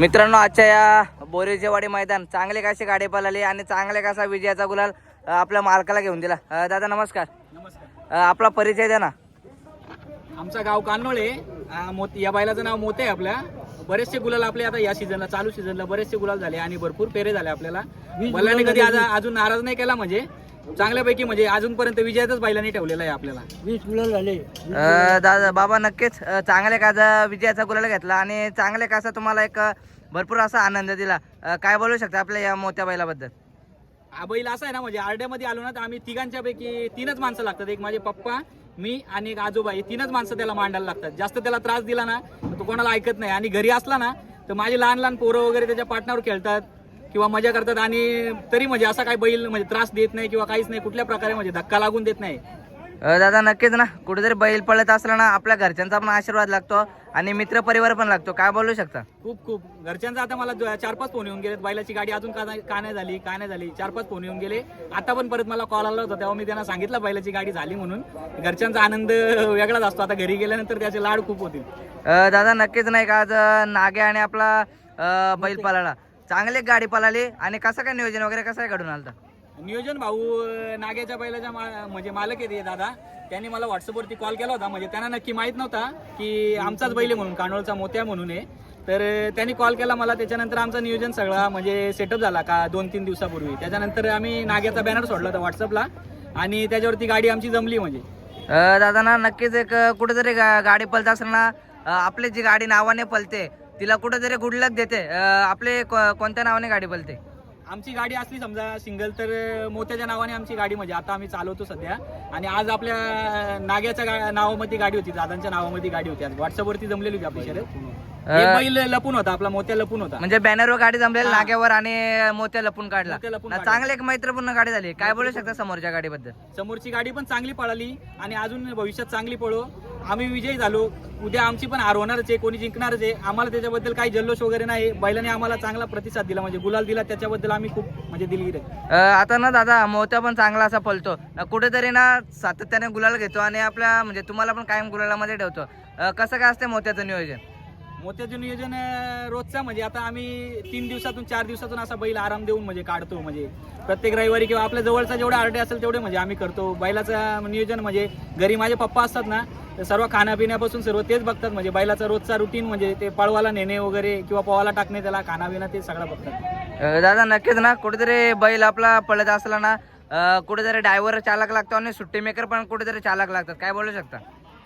मित्रांनो आजच्या या बोरीजेवाडी मैदान चांगले कसे गाडी पळाली आणि चांगले कसा विजयाचा गुलाल आपल्या मालकाला घेऊन दिला. अ, दादा नमस्कार. नमस्कार. अ, आपला परिचय द्या ना. आमचं गाव कान्होळे आ, मोत या बैलाचं नाव मोते आहे आपल्या बरेचसे गुलाल आपले आता या सीझनला चालू सीझनला बरेचसे गुलाल झाले आणि भरपूर पेरे झाले आपल्याला. बैलाने कधी आज अजून नाराज नाही केला म्हणजे. चांगल्यापैकी म्हणजे अजूनपर्यंत विजयातच बैलाने ठेवलेला आहे आपल्याला. वीस गुलाल झाले. अ, दादा बाबा नक्कीच अ, चांगले काचा विजयाचा गुलाल घेतला आणि चांगले कसा तुम्हाला एक अ, भरपूर असा आनंद दिला. अ, काय बोलू शकता आपल्या या मोत्या बैलाबद्दल? हा बैल असा आहे ना म्हणजे आरड्यामध्ये आलो ना तर आम्ही तिघांच्या पैकी तीनच माणसं लागतात. एक माझे पप्पा मी आणि एक आजोबा हे तीनच माणसं त्याला मांडायला लागतात. जास्त त्याला त्रास दिला ना तर तो कोणाला ऐकत नाही. आणि घरी असला ना तर माझे लहान लहान पोरं वगैरे त्याच्या पाटणावर खेळतात किंवा मजा करतात आणि तरी म्हणजे असा काही बैल म्हणजे त्रास देत नाही किंवा काहीच नाही कुठल्या प्रकारे म्हणजे धक्का लागून देत नाही. दादा नक्कीच ना. कुठेतरी बैल पळत असला ना आपल्या घरच्यांचा पण आशीर्वाद लागतो आणि मित्र परिवार पण लागतो. काय बोलू शकता? खूप खूप. घरच्यांचा आता मला चार पाच फोन येऊन गेले बैलाची गाडी अजून का का नाही झाली का नाही झाली? चार पाच फोन येऊन गेले. आता पण परत मला कॉल आला होता तेव्हा मी त्यांना सांगितलं बैलाची गाडी झाली म्हणून. घरच्यांचा आनंद वेगळाच असतो. आता घरी गेल्यानंतर त्याचे लाड खूप होतील. अ, दादा नक्कीच नाही का? आज नागे आणि आपला बैल पळाला. चांगली गाडी पळाली आणि कसं काय नियोजन वगैरे कसं काय घडून आलं? नियोजन भाऊ नागेच्या नाग्याच्या बैलाच्या मा- म्हणजे मालक येते दादा. त्यांनी मला व्हॉट्सअपवरती कॉल केला होता. म्हणजे त्यांना नक्की माहीत नव्हता की आमचाच बैल आहे म्हणून कानोळचा मोत्या म्हणून आहे. तर त्यांनी कॉल केला मला. त्याच्यानंतर आमचं नियोजन सगळा म्हणजे सेटअप झाला का दोन तीन दिवसापूर्वी. त्याच्यानंतर आम्ही नाग्याचा बॅनर सोडला होता व्हॉट्सअपला. आणि त्याच्यावरती गाडी आमची जमली म्हणजे. दादा ना नक्कीच एक कुठेतरी गा- गाडी पलत असताना आपली जी गाडी नावाने पलते तिला कुठेतरी गुडलक देते. आपले को- कोणत्या नावाने गाडी पलते? आमची गाडी असली समजा सिंगल तर मोत्याच्या नावाने आमची गाडी म्हणजे आता आम्ही चालवतो सध्या. आणि आज आपल्या नाग्याच्या गा- नावामध्ये गाडी होती दादांच्या नावामध्ये गाडी होती. आज व्हॉट्सअपवरती जमलेली होती आपली शर्यत. एक बैल लपून होता आपला मोत्या लपून होता. म्हणजे बॅनरवर गाडी जमलेली. नाग्यावर आणि मोत्या लपून काढला. मोत्या लपून ना, काढला. चांगली एक मैत्रपूर्ण गाडी झाली. काय बोलू शकता समोरच्या गाडीबद्दल? समोरची गाडी पण चांगली पळाली आणि अजून भविष्यात चांगली पळो. आम्ही विजयी झालो. उद्या आमची पण हार होणारच आहे कोणी जिंकणारच आहे. आम्हाला त्याच्याबद्दल काही जल्लोष वगैरे नाही. बैलाने आम्हाला चांगला प्रतिसाद दिला म्हणजे गुलाल दिला त्याच्याबद्दल आम्ही खूप म्हणजे दिलगीर आहे. अ, आता ना दादा मोत्या पण चांगला असा फलतो कुठेतरी ना सातत्याने गुलाल घेतो आणि आपल्या म्हणजे तुम्हाला पण कायम गुलालामध्ये ठेवतो. अ, कसं काय असते मोत्याचं नियोजन? मोत्याचं नियोजन रोजचं म्हणजे आता आम्ही तीन दिवसातून चार दिवसातून असा बैल आराम देऊन म्हणजे काढतो म्हणजे. प्रत्येक रविवारी किंवा आपल्या जवळचा जेवढे आरडे असेल तेवढे म्हणजे आम्ही करतो. बैलाचं नियोजन म्हणजे घरी माझे पप्पा असतात ना सर्व खाण्यापिण्यापासून सर्व तेच बघतात. म्हणजे बैलाचा रोजचा रुटीन म्हणजे ते पळवाला नेणे वगैरे किंवा पोवाला टाकणे त्याला खाणापिणं ते सगळं बघतात. दादा नक्कीच ना. कुठेतरी बैल आपला पळत असला ना कुठेतरी ड्रायव्हर चालक लागतो आणि सुट्टी मेकर पण कुठेतरी चालक लागतात. काय बोलू शकता?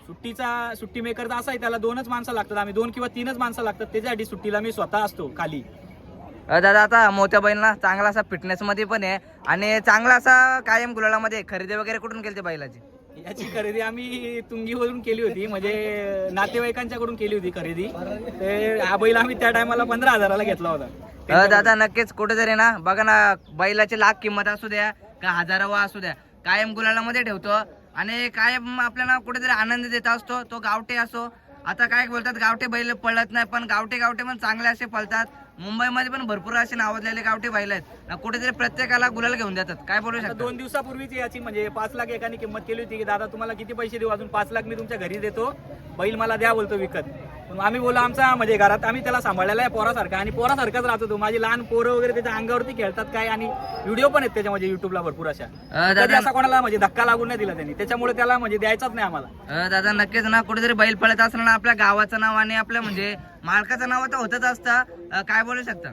सुट्टीचा सुट्टी मेकर असा आहे त्याला दोनच माणसं लागतात. आम्ही दोन किंवा तीनच माणसं लागतात त्याच्यासाठी सुट्टीला मी स्वतः असतो खाली. अ, दादा आता बैल ना चांगला असा फिटनेस मध्ये पण आहे आणि चांगला असा कायम गुलालामध्ये आहे. खरेदी वगैरे कुठून केली बैलाची? याची खरेदी आम्ही तुंगीवरून केली होती म्हणजे नातेवाईकांच्याकडून केली होती खरेदी. ते हा बैल आम्ही त्या टायमाला पंधरा हजाराला घेतला होता. अ, दादा नक्कीच कुठेतरी ना बघा ना बैलाची लाख किंमत असू द्या का हजारावा असू द्या कायम गुलालामध्ये ठेवतो. आणि काय आपल्याला कुठेतरी आनंद देत असतो तो गावठे असो. आता काय बोलतात गावठे बैल पळत नाही पण गावटे गावठे पण चांगले असे पळतात. मुंबईमध्ये पण भरपूर असे नावाजलेले गावठे बैल आहेत. कुठेतरी प्रत्येकाला गुलाल घेऊन देतात. काय बोलू आता शकता दोन दिवसापूर्वीच याची म्हणजे पाच लाख एकाने किंमत केली होती की दादा तुम्हाला किती पैसे देऊ? अजून पाच लाख मी तुमच्या घरी देतो. बैल मला द्या बोलतो विकत. आम्ही बोललो आमचा म्हणजे घरात आम्ही त्याला सांभाळलेला आहे पोरासारखा आणि पोरासारखाच राहतो तो. माझी लहान पोरं वगैरे त्याच्या अंगावरती खेळतात काय आणि व्हिडिओ पण आहेत त्याच्या म्हणजे युट्यूबला भरपूर अशा. कधी दादा असा कोणाला म्हणजे धक्का लागून नाही दिला त्यांनी. त्याच्यामुळे त्याला म्हणजे द्यायचाच नाही आम्हाला. दादा नक्कीच ना कुठेतरी बैल पळत असलं ना आपल्या गावाचं नाव आणि आपल्या म्हणजे मालकाचं नाव आता होतच असतं. काय बोलू शकता?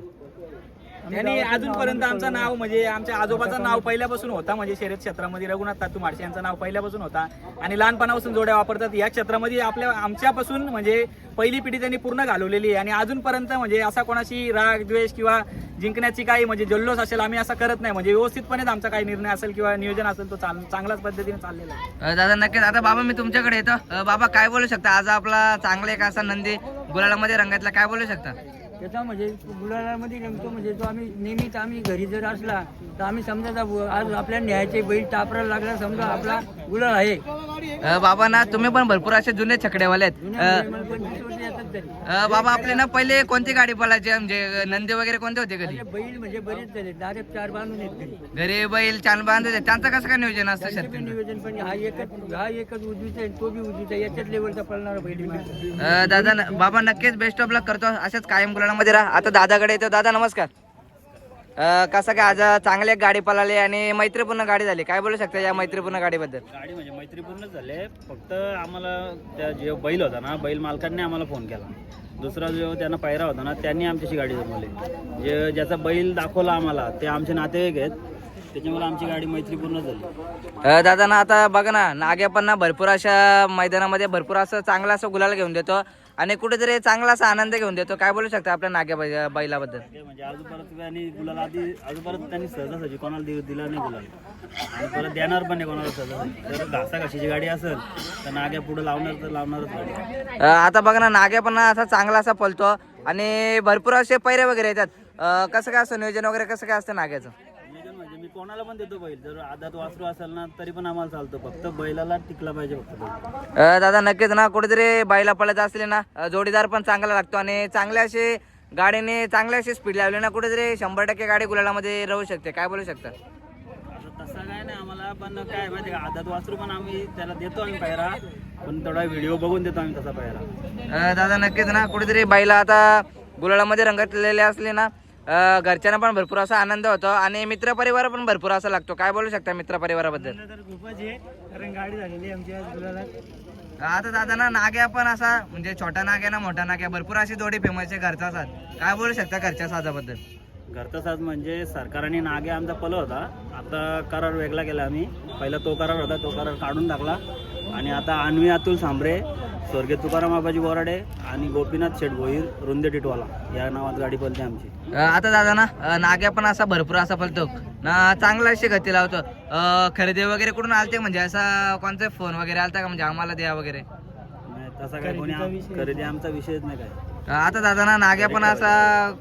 त्यांनी अजूनपर्यंत आमचं नाव म्हणजे आमच्या आजोबाचं नाव पहिल्यापासून होता. म्हणजे शर्यत क्षेत्रामध्ये रघुनाथ तातू माडशे यांचं नाव पहिल्यापासून होता. आणि लहानपणापासून जोड्या वापरतात. या क्षेत्रामध्ये आपल्या आमच्यापासून म्हणजे पहिली पिढी त्यांनी पूर्ण घालवलेली आहे. आणि अजूनपर्यंत म्हणजे असा कोणाशी राग द्वेष किंवा जिंकण्याची काही म्हणजे जल्लोष असेल आम्ही असं करत नाही. म्हणजे व्यवस्थितपणेच आमचा काही निर्णय असेल किंवा नियोजन असेल तो चांगल्याच पद्धतीने चाललेला आहे. दादा नक्कीच. आता बाबा मी तुमच्याकडे येतो. बाबा काय बोलू शकता? आज आपला चांगला एक असा नंदी गुलालामध्ये रंगातला काय बोलू शकता? त्याचा म्हणजे गुलालामध्ये रंगतो म्हणजे तो आम्ही नेहमीच आम्ही घरी जर असला तर आम्ही समजा आज आपल्या न्यायाचे बैल टापराला लागला समजा आपला गुलाल आहे. अ, बाबा ना तुम्ही पण भरपूर असे जुने छकडेवाले आहेत. अ, म्हणजे मला पंचवीस वर्ष येतात तरी. अ, बाबा आपले ना पहिले कोणती गाडी पळायची? म्हणजे नंदी वगैरे कोणते होते कधी? आपले बैल म्हणजे बरेच झाले डायरेक्ट चार बांधून येत घरी. घरी बैल चान बांधले त्यांचं कसं काय नियोजन असतं त्यांचं शर्तीनं? नियोजन पण हा एकच हा एकच उजवीचा आहे तो बी उजवीचा आहे. याच्याच लेवलचा पळणारा बैल आहे. दादा न- बाबा नक्कीच बेस्ट ऑफ लक करतो. अशाच कायम गुलाल गुलालामध्ये राहा. आता दादाकडे येतो. दादा नमस्कार. अं, कसं काय आज चांगली एक गाडी पळाली आणि मैत्रीपूर्ण गाडी झाली. काय बोलू शकता या मैत्रीपूर्ण गाडीबद्दल? गाडी म्हणजे मैत्रीपूर्णच झाले. फक्त आम्हाला त्या जे बैल होता ना बैल मालकांनी आम्हाला फोन केला. दुसरा जो त्यांना पायरा होता ना त्यांनी आमच्याशी गाडी जमवली. जे ज्याचा बैल दाखवला आम्हाला ते आमचे नातेवाईक आहेत. त्याच्यामुळे आमची गाडी मैत्रीपूर्ण झाली. अ, दादा ना आता बघा ना नाग्या पण ना भरपूर अशा मैदानामध्ये भरपूर असं चांगला असं गुलाल घेऊन देतो. आणि कुठेतरी चांगला असा आनंद घेऊन देतो. काय बोलू शकता आपल्या नाग्या बै- बैलाबद्दल? म्हणजे आजू परत त्यांनी गुलाल आधी आजू परत त्यांनी सहजासहजी कोणाला दि- दिला नाही गुलाल. आणि परत देणार पण नाही कोणाला सहजासहजी. जर घासा घाशीची गाडी असेल तर नाग्या पुढे लावणार तर लावणारच गाडी. अ, आता बघा ना नाग्या पण असा चांगला असा पलतो आणि भरपूर असे पैरे वगैरे येतात. अ, कसं काय असतं नियोजन वगैरे कसं काय असतं नाग्याचं? कोणाला पण देतो बैल. जर आदात वासरू असेल ना तरी पण आम्हाला चालतो. फक्त बैलाला टिकला पाहिजे फक्त. अ, दादा नक्कीच ना कुठेतरी बैला पळत असले ना अ, जोडीदार पण चांगला लागतो आणि चांगले असे गाडीने चांगले असे स्पीड लावली ना कुठेतरी शंभर टक्के गाडी गुलालामध्ये राहू शकते. काय बोलू शकता? आता तसं काय नाही आम्हाला पण काय माहिती का आदात वासरू पण आम्ही त्याला देतो आम्ही पायरा पण थोडा व्हिडिओ बघून देतो आम्ही तसा पायरा. अ, दादा नक्कीच ना कुठेतरी बैला आता गुलालामध्ये रंगतलेले असले ना घरच्यांना पण भरपूर असा आनंद होतो आणि मित्रपरिवार पण भरपूर असा लागतो. काय बोलू शकता मित्रपरिवाराबद्दल? तर खूपच आहे कारण गाडी झालेली आमच्या गुलाला आता दादा ना नाग्या पण असा म्हणजे छोटा नाग्या ना मोठा नाग्या भरपूर अशी जोडी फेमस आहे घरचा साथ काय बोलू शकता घरच्या साजाबद्दल? घरचा साज म्हणजे सरकारने नागे आमचा पल होता. आता करार वेगळा केला आम्ही. पहिला तो करार होता तो करार काढून टाकला. आणि आता अन्वी अतुल सांबरे स्वर्गीय तुकाराम आबाजी बोराडे आणि गोपीनाथ शेठ भोईर रुंदे टिटवाला. या नावात गाडी पलते आमची. अ, आता दादा ना अ, नाग्या पण असा भरपूर असा पलतो. ना चांगला अशी गती लावतो. अ, खरेदी वगैरे कुठून आलते म्हणजे असा कोणता फोन वगैरे आलता का? म्हणजे आम्हाला द्या वगैरे. नाही तसा काय कोणी आम- खरेदी आमचा विषयच नाही काय. आता दादा ना नाग्या पण असा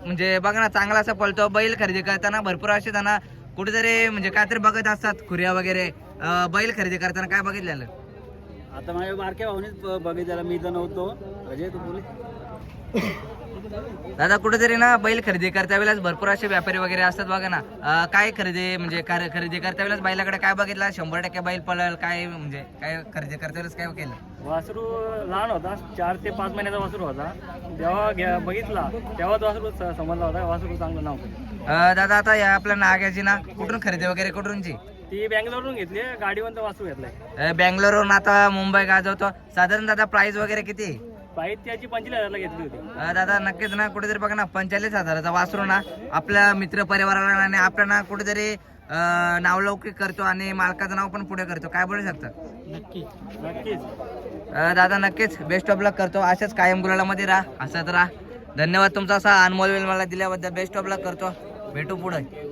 म्हणजे बघा ना चांगला असा पळतो बैल खरेदी करताना भरपूर असे त्यांना कुठेतरी म्हणजे काहीतरी बघत असतात खुऱ्या वगैरे. अं, बैल खरेदी करताना काय बघितलेलं? आता माझ्या बारक्या भाऊनीच ब- बघितलेला मी तर नव्हतो. अजय तू बोले. दादा कुठेतरी ना बैल खरेदी करता वेळेस भरपूर असे व्यापारी वगैरे असतात बघा ना. अं, काय खरेदी म्हणजे कार- खरेदी करता वेळेस बैलाकडे काय बघितलं? शंभर टक्के बैल पळल काय म्हणजे काय खरेदी करता वेळेस काय केलं? वासरू लहान होता चार ते पाच महिन्याचा वासरू होता. घ्या बघितला तेव्हाच वासरू स- समजला होता वासरू चांगलं नाव. अं, दादा आता या आपल्या नाग्याची ना कुठून खरेदी वगैरे कुठूनची? ती बँगलोरवरून घेतली गाडीवरचं वासरू घेतलाय. अं, बँगलोरवरून आता मुंबई गाजवतो साधारण दादा प्राइस वगैरे किती? आहे? बाईक त्याची पंचवीस हजारला घेतली होती. अं, दादा नक्कीच ना कुठेतरी बघा ना पंचेचाळीस हजाराचा वासरू ना आपल्या मित्र परिवाराला आणि आपल्या ना कुठेतरी अं, नावलौकिक करतो आणि मालकाचं नाव पण पुढे करतो. काय बोलू शकता? नक्की नक्कीच. अं, दादा नक्कीच बेस्ट ऑफ लक करतो. अशाच कायम गुलालामध्ये राहा असंच राहा. धन्यवाद तुमचा असा अनमोल वेळ मला दिल्याबद्दल. बेस्ट ऑफ लक करतो. भेटू पुढे.